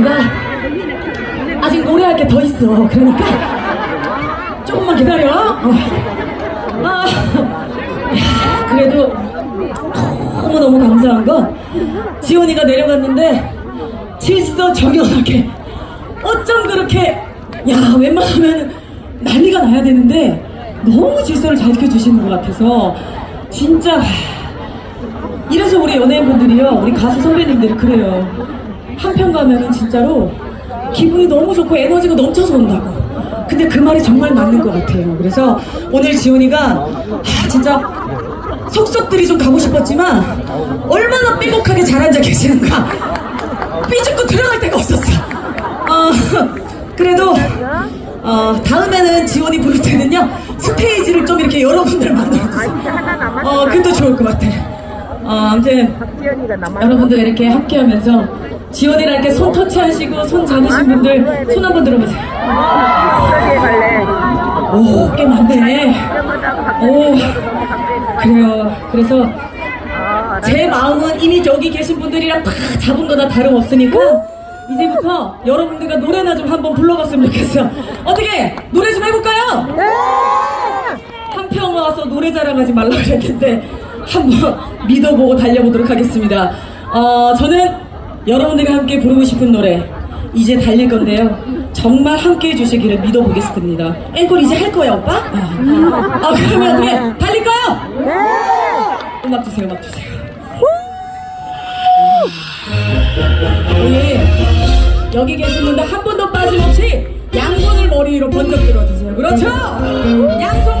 내가 아직 노래할 게 더 있어. 그러니까 조금만 기다려. 어. 아, 야, 그래도 너무 너무 감사한 건 지원이가 내려갔는데 질서 정연하게 어쩜 그렇게 야 웬만하면 난리가 나야 되는데 너무 질서를 잘 지켜주시는 것 같아서 진짜 이래서 우리 연예인분들이요 우리 가수 선배님들이 그래요 한편 가면은 진짜로 기분이 너무 좋고 에너지가 넘쳐서 온다고. 근데 그 말이 정말 맞는 것 같아요. 그래서 오늘 지원이가 아, 진짜 속속들이 좀 가고 싶었지만 얼마나 삐걱하게 잘 앉아 계시는가. 삐죽고 들어갈 데가 없었어. 어, 그래도 어, 다음에는 지원이 부를 때는요 스테이지를 좀 이렇게 여러분들 만들어주세요 남았어. 어, 그것도 좋을 것 같아 어, 아무튼. 여러분들 이렇게 함께 하면서 지원이랑 이렇게 손 터치하시고 손 잡으신 분들 손 한번 들어보세요. 갈래. 오꽤 많네. 오 그래요. 그래서 아, 제 마음은 이미 저기 계신 분들이랑 다 잡은 거나 다름없으니까 이제부터 여러분들과 노래나 좀 한번 불러봤으면 좋겠어요 어떻게? 노래 좀 해볼까요? 한평 와서 노래 자랑하지 말라고 그랬는데 한번 믿어보고 달려보도록 하겠습니다 어, 저는 여러분들과 함께 부르고 싶은 노래 이제 달릴 건데요 정말 함께 해주시기를 믿어보겠습니다 앵콜 이제 할 거야 오빠? 아, 아, 그러면 어떻게 달릴까요? 음악 주세요 음악 주세요 우리 여기 계신 분들 한 번도 빠짐없이 양손을 머리 위로 번쩍 들어주세요. 그렇죠? 양손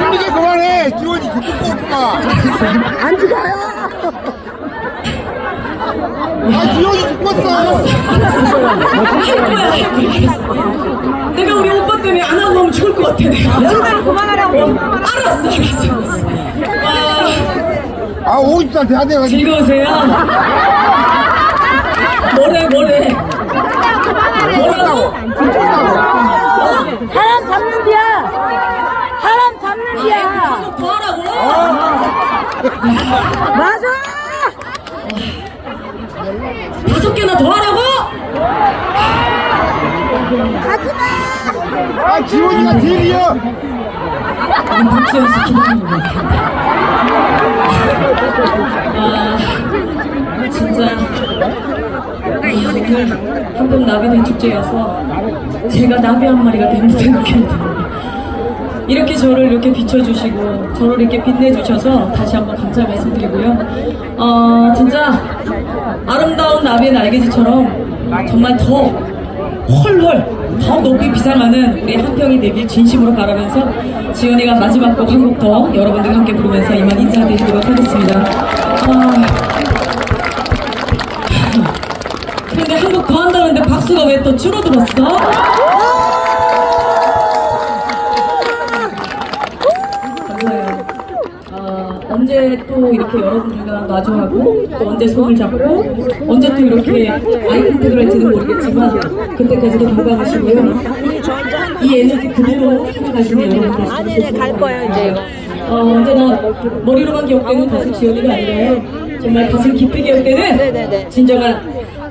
힘들게 그만해. 기원이 듣고 구만 안 죽어요. 아 기원이 죽었어. 내가 우리 오빠 때문에 안 하고 오면 죽을 것 같아 내가. 진짜로 그만하라고. 알았어 알았어. 아 50살 돼야 돼가지고. 즐거우세요? 맞아. 다섯 개나 더 하라고? 아, 지원이가 제일이야. 박수현씨 아 진짜 오늘 한국 나비는 축제여서 제가 나비 한 마리가 되면 생각했는데 이렇게 저를 이렇게 비춰주시고 저를 이렇게 빛내주셔서 다시 한번 감사 말씀드리고요 어 진짜 아름다운 나비의 날개짓처럼 정말 더 헐헐 더 높이 비상하는 우리 한평이 되길 진심으로 바라면서 지연이가 마지막 곡 한 곡 더 여러분들과 함께 부르면서 이만 인사드리도록 하겠습니다. 아, 근데 한 곡 더 한다는데 박수가 왜 또 줄어들었어? 감사해요. 어, 언제 또 이렇게 여러분들과 마주하고 또 언제 손을 잡고 언제 또 이렇게 아이 컨택을 할지는 모르겠지만 그때까지도 건강하시고요. 이 에너지 그대로 해나가시는 여러분들 아, 네네, 갈 거예요, 이제. 어, 언제나 머리로만 기억되는 가수 지연이가 아니라요. 정말 가슴 깊이 기억되는 네네네. 진정한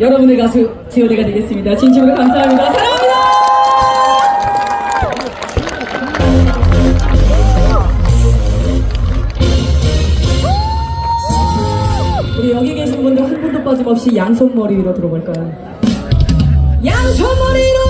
여러분의 가수 지연이가 되겠습니다. 진심으로 감사합니다. 사랑 빠짐없이 양손머리 위로 들어볼까요? 양손머리 위로